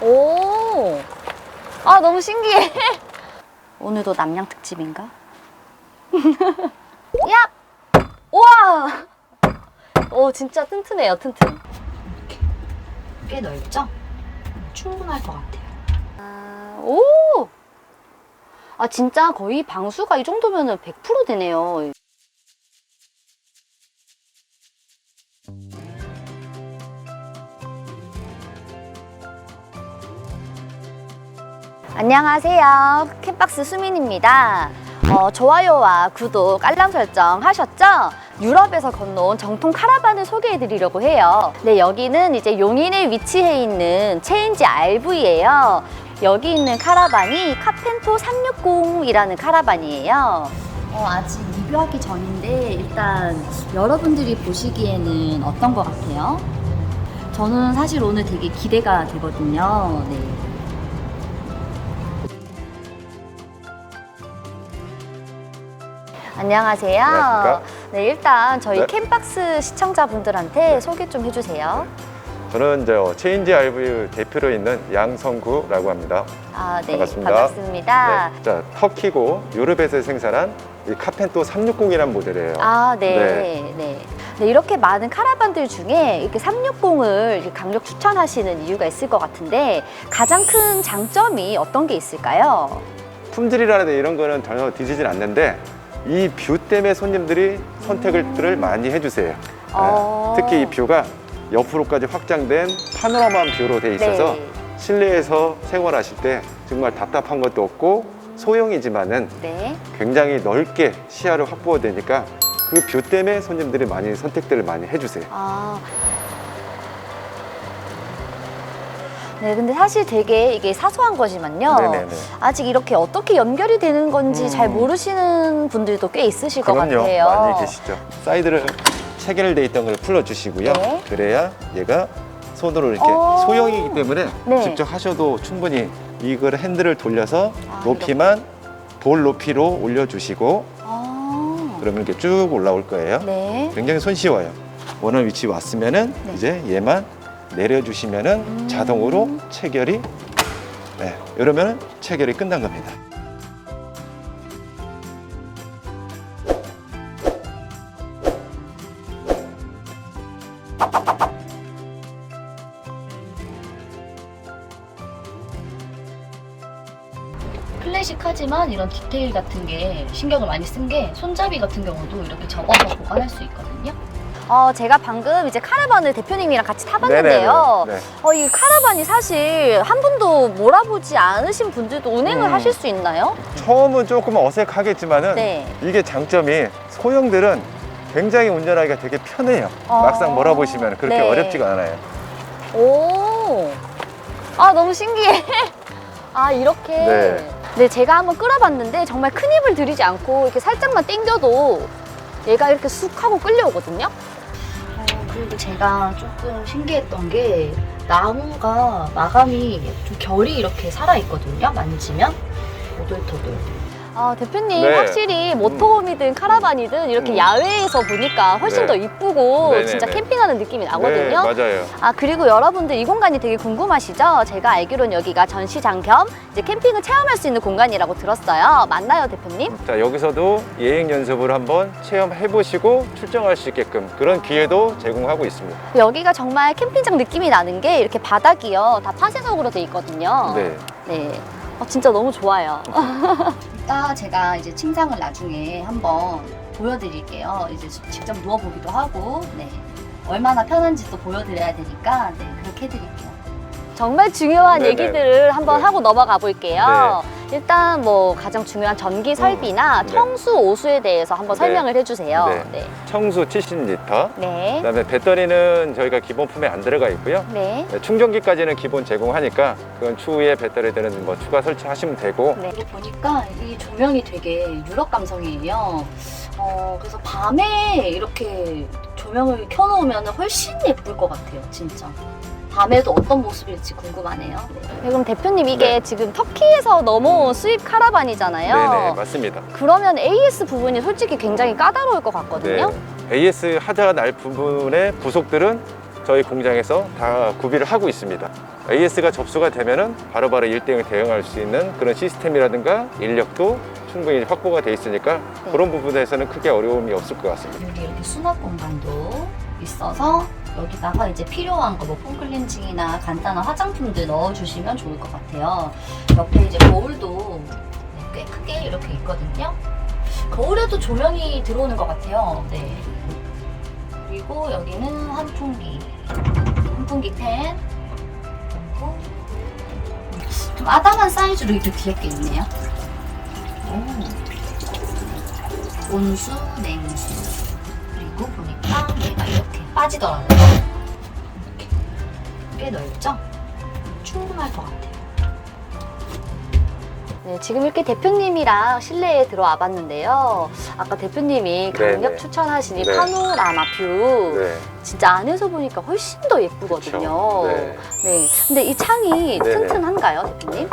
오. 아, 너무 신기해. 오늘도 남양 특집인가? 야! 우와! 오, 진짜 튼튼해요, 튼튼. 이렇게. 꽤 넓죠? 충분할 것 같아요. 아, 오! 아, 진짜 거의 방수가 이 정도면 100% 되네요. 안녕하세요. 캠박스 수민입니다. 어, 좋아요와 구독, 알람 설정 하셨죠? 유럽에서 건너온 정통 카라반을 소개해 드리려고 해요. 네, 여기는 이제 용인에 위치해 있는 체인지 RV예요. 여기 있는 카라반이 카펜토 360이라는 카라반이에요. 어, 아직 리뷰하기 전인데 일단 여러분들이 보시기에는 어떤 것 같아요? 저는 사실 오늘 되게 기대가 되거든요. 네. 안녕하세요. 안녕하십니까? 네, 일단 저희 네. 캠박스 시청자분들한테 소개 좀 해주세요. 저는 이제 체인지 RV 대표로 있는 양성구라고 합니다. 아, 네, 반갑습니다. 반갑습니다. 네, 자, 터키고 유럽에서 생산한 이 카펜토 360이라는 모델이에요. 아, 네, 네. 네. 이렇게 많은 카라반들 중에 이렇게 360을 이렇게 강력 추천하시는 이유가 있을 것 같은데 가장 큰 장점이 어떤 게 있을까요? 품질이라든 이런 거는 전혀 뒤지진 않는데 이 뷰 때문에 손님들이 선택을 많이 해주세요. 네, 어. 특히 이 뷰가 옆으로까지 확장된 파노라마 뷰로 돼 있어서 네. 실내에서 생활하실 때 정말 답답한 것도 없고 소형이지만은 네. 굉장히 넓게 시야를 확보되니까 그 뷰 때문에 손님들이 많이 선택들을 많이 해주세요. 아. 네, 근데 사실 되게 이게 사소한 거지만요. 네네네. 아직 이렇게 어떻게 연결이 되는 건지 음. 잘 모르시는 분들도 꽤 있으실 것 그럼요, 같아요. 많이 계시죠. 사이드를 체결돼 있던 걸 풀어주시고요. 네. 그래야 얘가 손으로 이렇게 어. 소형이기 때문에 네. 직접 하셔도 충분히 이걸 핸들을 돌려서 아, 높이만 볼 높이로 올려주시고 아. 그러면 이렇게 쭉 올라올 거예요. 네. 굉장히 손쉬워요. 원하는 위치 왔으면은 네. 이제 얘만 내려주시면은 음. 자동으로 체결이 네, 이러면은 체결이 끝난 겁니다. 클래식하지만 이런 디테일 같은 게 신경을 많이 쓴 게 손잡이 같은 경우도 이렇게 접어서 보관할 수 있거든요. 어, 제가 방금 이제 카라반을 대표님이랑 같이 타봤는데요. 네네네. 네. 어, 이 카라반이 사실 한 번도 몰아보지 않으신 분들도 운행을 음. 하실 수 있나요? 처음은 조금 어색하겠지만은 네. 이게 장점이 소형들은 굉장히 운전하기가 되게 편해요. 아. 막상 몰아보시면 그렇게 네. 어렵지가 않아요. 오. 아, 너무 신기해. 아, 이렇게. 네. 네, 제가 한번 끌어봤는데 정말 큰 힘을 들이지 않고 이렇게 살짝만 당겨도 얘가 이렇게 쑥 하고 끌려오거든요. 어, 그리고 제가 조금 신기했던 게 나무가 마감이 좀 결이 이렇게 살아있거든요. 만지면. 오돌토돌. 아, 대표님 네. 확실히 모터홈이든 카라반이든 이렇게 음. 야외에서 보니까 훨씬 네. 더 이쁘고 네네네. 진짜 캠핑하는 느낌이 네, 나거든요. 맞아요. 아 그리고 여러분들 이 공간이 되게 궁금하시죠? 제가 알기로는 여기가 전시장 겸 이제 캠핑을 체험할 수 있는 공간이라고 들었어요. 맞나요, 대표님? 자 여기서도 예행 연습을 한번 체험해 보시고 출정할 수 있게끔 그런 기회도 제공하고 있습니다. 여기가 정말 캠핑장 느낌이 나는 게 이렇게 바닥이요 다 파쇄석으로 돼 있거든요. 네. 네. 어, 진짜 너무 좋아요. 이따 제가 이제 침상을 나중에 한번 보여드릴게요. 이제 직접 누워보기도 하고, 네. 얼마나 편한지 또 보여드려야 되니까, 네. 그렇게 해드릴게요. 정말 중요한 네네. 얘기들을 한번 네. 하고 넘어가 볼게요. 일단 뭐 가장 중요한 전기 설비나 네. 청수 오수에 대해서 한번 네. 설명을 해주세요. 네. 네. 청수 70리터. 네. 그다음에 배터리는 저희가 기본품에 안 들어가 있고요. 네. 네, 충전기까지는 기본 제공하니까 그건 추후에 배터리들은 뭐 추가 설치하시면 되고 네. 이거 보니까 이 조명이 되게 유럽 감성이에요. 어, 그래서 밤에 이렇게 조명을 켜놓으면 훨씬 예쁠 것 같아요, 진짜. 밤에도 어떤 모습일지 궁금하네요. 네, 그럼 대표님 이게 네. 지금 터키에서 넘어온 수입 카라반이잖아요. 네네 맞습니다. 그러면 AS 부분이 솔직히 굉장히 까다로울 것 같거든요. 네. AS 하자가 날 부분의 부속들은 저희 공장에서 다 구비를 하고 있습니다. AS가 접수가 되면은 바로바로 일대을 대응할 수 있는 그런 시스템이라든가 인력도 충분히 확보가 돼 있으니까 네. 그런 부분에서는 크게 어려움이 없을 것 같습니다. 여기 이렇게 수납 공간도 있어서 여기다가 이제 필요한 거뭐 폼클렌징이나 간단한 화장품들 넣어주시면 좋을 것 같아요. 옆에 이제 거울도 네, 꽤 크게 이렇게 있거든요. 거울에도 조명이 들어오는 것 같아요. 네. 그리고 여기는 환풍기, 환풍기 팬. 그리고 좀 아담한 사이즈로 이렇게 귀엽게 있네요. 오. 온수, 냉수. 그리고 보니까 얘가 이렇게 빠지더라고요. 이렇게. 꽤 넓죠? 충분할 것 같아요. 네, 지금 이렇게 대표님이랑 실내에 들어와 봤는데요. 아까 대표님이 강력 네네. 추천하신 이 네. 파노라마 뷰 네. 진짜 안에서 보니까 훨씬 더 예쁘거든요. 그쵸. 네. 네. 근데 이 창이 네네. 튼튼한가요, 대표님?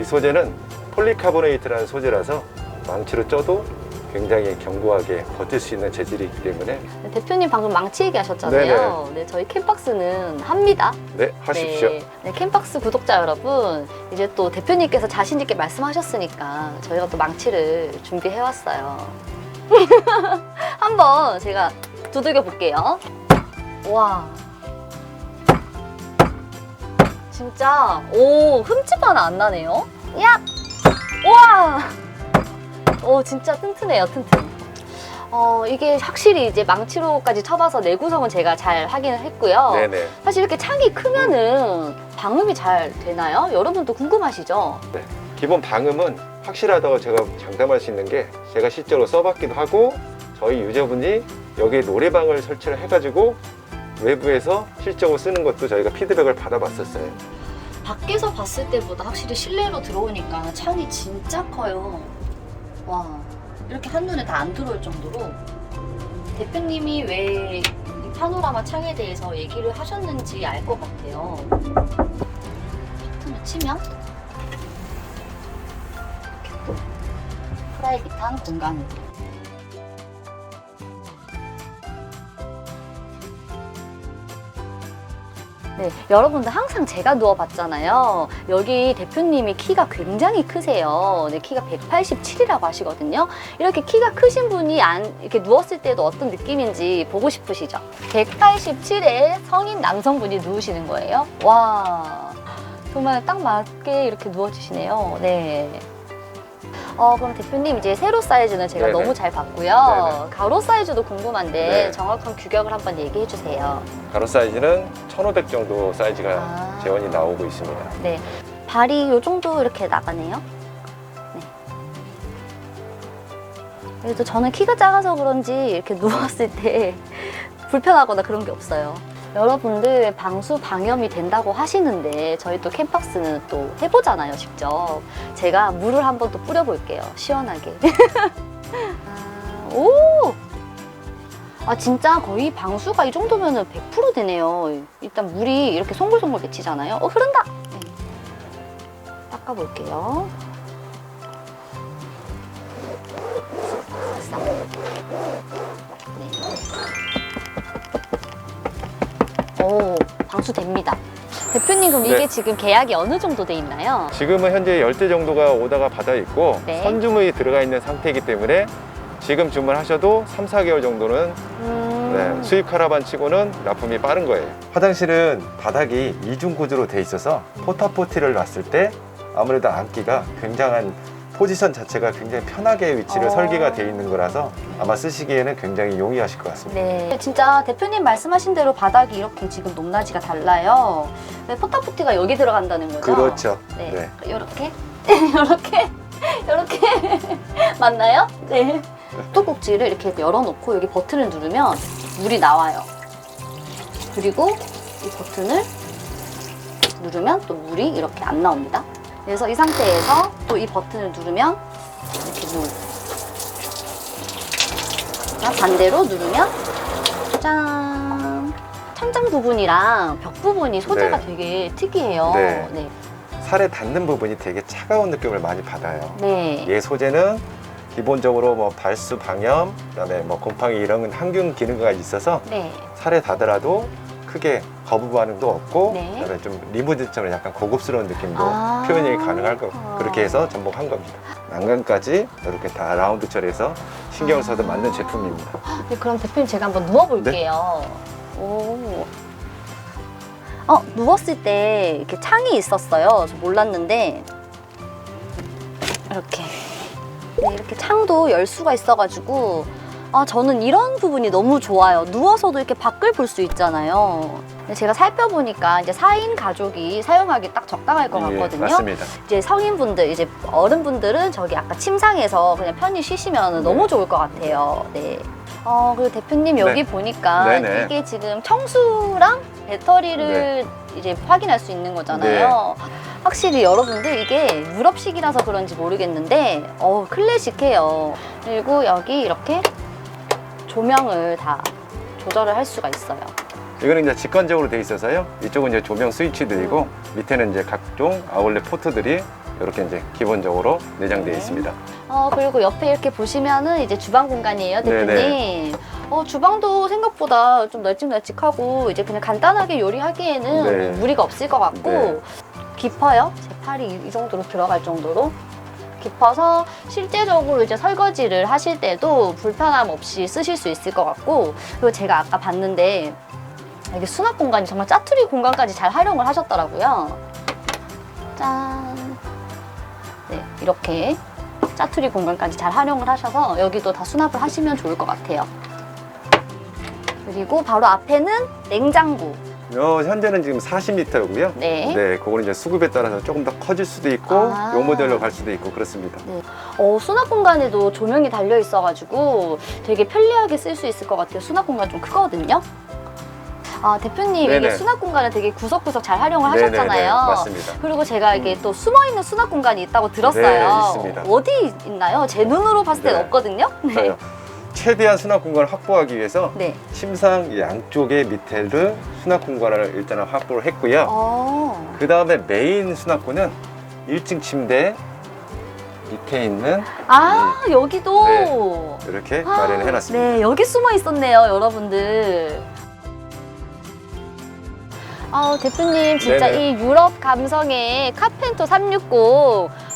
이 소재는 폴리카보네이트라는 소재라서 망치로 쪄도 굉장히 견고하게 버틸 수 있는 재질이기 때문에 네, 대표님 방금 망치 얘기하셨잖아요. 네, 저희 캠박스는 합니다. 네 하십시오. 네, 네, 캠박스 구독자 여러분, 이제 또 대표님께서 자신 있게 말씀하셨으니까 저희가 또 망치를 준비해 왔어요. 한번 제가 두들겨 볼게요. 와. 진짜 오 흠집 하나 안 나네요. 야, 와, 오 진짜 튼튼해요, 튼튼. 어 이게 확실히 이제 망치로까지 쳐봐서 내구성은 제가 잘 확인을 했고요. 네네. 사실 이렇게 창이 크면은 방음이 잘 되나요? 여러분도 궁금하시죠? 기본 방음은 확실하다고 제가 장담할 수 있는 게 제가 실제로 써봤기도 하고 저희 유저분이 여기에 노래방을 설치를 해가지고 외부에서 실적으로 쓰는 것도 저희가 피드백을 받아봤었어요. 밖에서 봤을 때보다 확실히 실내로 들어오니까 창이 진짜 커요. 와, 이렇게 한눈에 다 안 들어올 정도로 대표님이 왜 이 파노라마 창에 대해서 얘기를 하셨는지 알 것 같아요. 버튼을 치면? 프라이빗한 공간으로 네, 여러분들 항상 제가 누워봤잖아요. 여기 대표님이 키가 굉장히 크세요. 네, 키가 187이라고 하시거든요. 이렇게 키가 크신 분이 안, 이렇게 누웠을 때도 어떤 느낌인지 보고 싶으시죠? 187에 성인 남성분이 누우시는 거예요. 와, 정말 딱 맞게 이렇게 누워주시네요. 네. 어, 그럼 대표님 이제 세로 사이즈는 제가 네네. 너무 잘 봤고요. 네네. 가로 사이즈도 궁금한데 네. 정확한 규격을 한번 얘기해 주세요. 가로 사이즈는 1500 정도 사이즈가 아. 재원이 나오고 있습니다. 네. 발이 요 정도 이렇게 나가네요. 네. 그래도 저는 키가 작아서 그런지 이렇게 누웠을 때 불편하거나 그런 게 없어요. 여러분들 방수 방염이 된다고 하시는데 저희 또 캠박스는 또 해보잖아요, 직접. 제가 물을 한번 또 뿌려볼게요, 시원하게. 아, 오! 아 진짜 거의 방수가 이 정도면 100% 되네요. 일단 물이 이렇게 송글송글 맺히잖아요. 어 흐른다. 네. 닦아볼게요. 싹. 네. 오 방수됩니다. 대표님 그럼 이게 네. 지금 계약이 어느 정도 돼 있나요? 지금은 현재 10대 정도가 오다가 받아 있고 네. 선주문이 들어가 있는 상태이기 때문에 지금 주문하셔도 3, 4개월 정도는 음... 네, 수입 카라반 치고는 납품이 빠른 거예요. 화장실은 바닥이 이중 구조로 돼 있어서 포타포티를 놨을 때 아무래도 앉기가 굉장한 포지션 자체가 굉장히 편하게 위치를 어. 설계가 돼 있는 거라서 아마 쓰시기에는 굉장히 용이하실 것 같습니다. 네, 진짜 대표님 말씀하신 대로 바닥이 이렇게 지금 높낮이가 달라요. 네, 포타포티가 여기 들어간다는 거죠? 그렇죠. 네, 네. 이렇게, 이렇게, 이렇게 맞나요? 네. 수도꼭지를 이렇게 열어놓고 여기 버튼을 누르면 물이 나와요. 그리고 이 버튼을 누르면 또 물이 이렇게 안 나옵니다. 그래서 이 상태에서 또 이 버튼을 누르면 이렇게 물. 자, 반대로 누르면 짠. 천장 부분이랑 벽 부분이 소재가 네. 되게 특이해요. 네. 네. 살에 닿는 부분이 되게 차가운 느낌을 많이 받아요. 네. 얘 소재는 기본적으로 뭐 발수 방염, 그다음에 뭐 곰팡이 이런 항균 기능가 있어서 네. 살에 닿더라도 크게 거부 반응도 없고 네. 그다음에 좀 리무진처럼 약간 고급스러운 느낌도 아. 표현이 가능할 거 아. 그렇게 해서 전복한 겁니다. 난간까지 이렇게 다 라운드 처리해서 신경을 써서 아. 만든 제품입니다. 네, 그럼 대표님 제가 한번 누워볼게요. 오. 어, 누웠을 때 이렇게 창이 있었어요. 저 몰랐는데. 이렇게. 네, 이렇게 창도 열 수가 있어가지고. 아, 저는 이런 부분이 너무 좋아요. 누워서도 이렇게 밖을 볼 수 있잖아요. 근데 제가 살펴보니까 이제 4인 가족이 사용하기 딱 적당할 것 예, 같거든요. 맞습니다. 이제 성인분들, 이제 어른분들은 저기 아까 침상에서 그냥 편히 쉬시면 네. 너무 좋을 것 같아요. 네. 어, 그리고 대표님 여기 네. 보니까 네네. 이게 지금 청수랑 배터리를 이제 확인할 수 있는 거잖아요. 네. 확실히 여러분들 이게 유럽식이라서 그런지 모르겠는데 어 클래식해요. 그리고 여기 이렇게 조명을 다 조절을 할 수가 있어요. 이거는 이제 직관적으로 돼 있어서요. 이쪽은 이제 조명 스위치들이고 음. 밑에는 이제 각종 아울렛 포트들이 이렇게 이제 기본적으로 내장되어 네. 있습니다. 어 그리고 옆에 이렇게 보시면은 이제 주방 공간이에요, 대표님. 네네. 어 주방도 생각보다 좀 널찍널찍하고 이제 그냥 간단하게 요리하기에는 네. 무리가 없을 것 같고 네. 깊어요. 제 팔이 이- 이 정도로 들어갈 정도로 깊어서 실제적으로 이제 설거지를 하실 때도 불편함 없이 쓰실 수 있을 것 같고 그리고 제가 아까 봤는데 이게 수납 공간이 정말 짜투리 공간까지 잘 활용을 하셨더라고요. 짠. 네, 이렇게 짜투리 공간까지 잘 활용을 하셔서 여기도 다 수납을 하시면 좋을 것 같아요. 그리고 바로 앞에는 냉장고. 요 현재는 지금 40리터고요. 네. 네, 그거는 이제 수급에 따라서 조금 더 커질 수도 있고 아. 요 모델로 갈 수도 있고 그렇습니다. 어, 수납 공간에도 조명이 달려 있어가지고 되게 편리하게 쓸 수 있을 것 같아요. 수납 공간 좀 크거든요. 아, 대표님, 이게 네네. 수납 공간을 되게 구석구석 잘 활용을 네네네, 하셨잖아요. 맞습니다. 그리고 제가 이게 또 숨어 있는 수납 공간이 있다고 들었어요. 네, 있습니다. 어디 있나요? 제 눈으로 봤을 땐 네. 없거든요. 네. 그래요. 최대한 수납 공간을 확보하기 위해서 네. 침상 양쪽의 밑에를 수납 공간을 일단 확보를 했고요. 어. 그 다음에 메인 수납구는 1층 침대 밑에 있는 아, 여기도. 네. 이렇게 마련을 해놨습니다. 네, 여기 숨어 있었네요, 여러분들. 아, 대표님 진짜 네네. 이 유럽 감성의 카펜터 360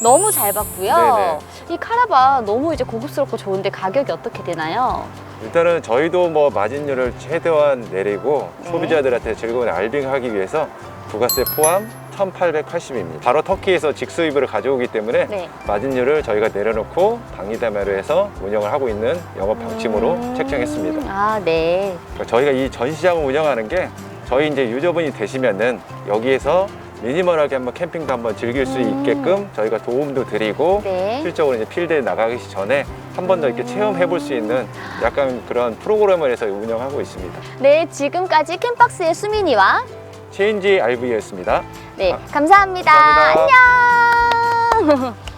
너무 잘 봤고요. 네네. 이 카라반 너무 이제 고급스럽고 좋은데 가격이 어떻게 되나요? 일단은 저희도 뭐 마진율을 최대한 내리고 네. 소비자들한테 즐거운 알빙하기 위해서 부가세 포함 1,880입니다. 바로 터키에서 직수입을 가져오기 때문에 네. 마진율을 저희가 내려놓고 당리담회로 해서 운영을 하고 있는 영업 방침으로 음, 책정했습니다. 아, 네. 그러니까 저희가 이 전시장을 운영하는 게 저희 이제 유저분이 되시면은 여기에서 미니멀하게 한번 캠핑도 한번 즐길 수 음. 있게끔 저희가 도움도 드리고 네. 실적으로 이제 필드에 나가기 전에 한 번 더 이렇게 음. 체험해 볼 수 있는 약간 그런 프로그램을 해서 운영하고 있습니다. 네, 지금까지 캠박스의 수민이와 체인지 RV였습니다. 네, 아, 감사합니다. 감사합니다. 안녕.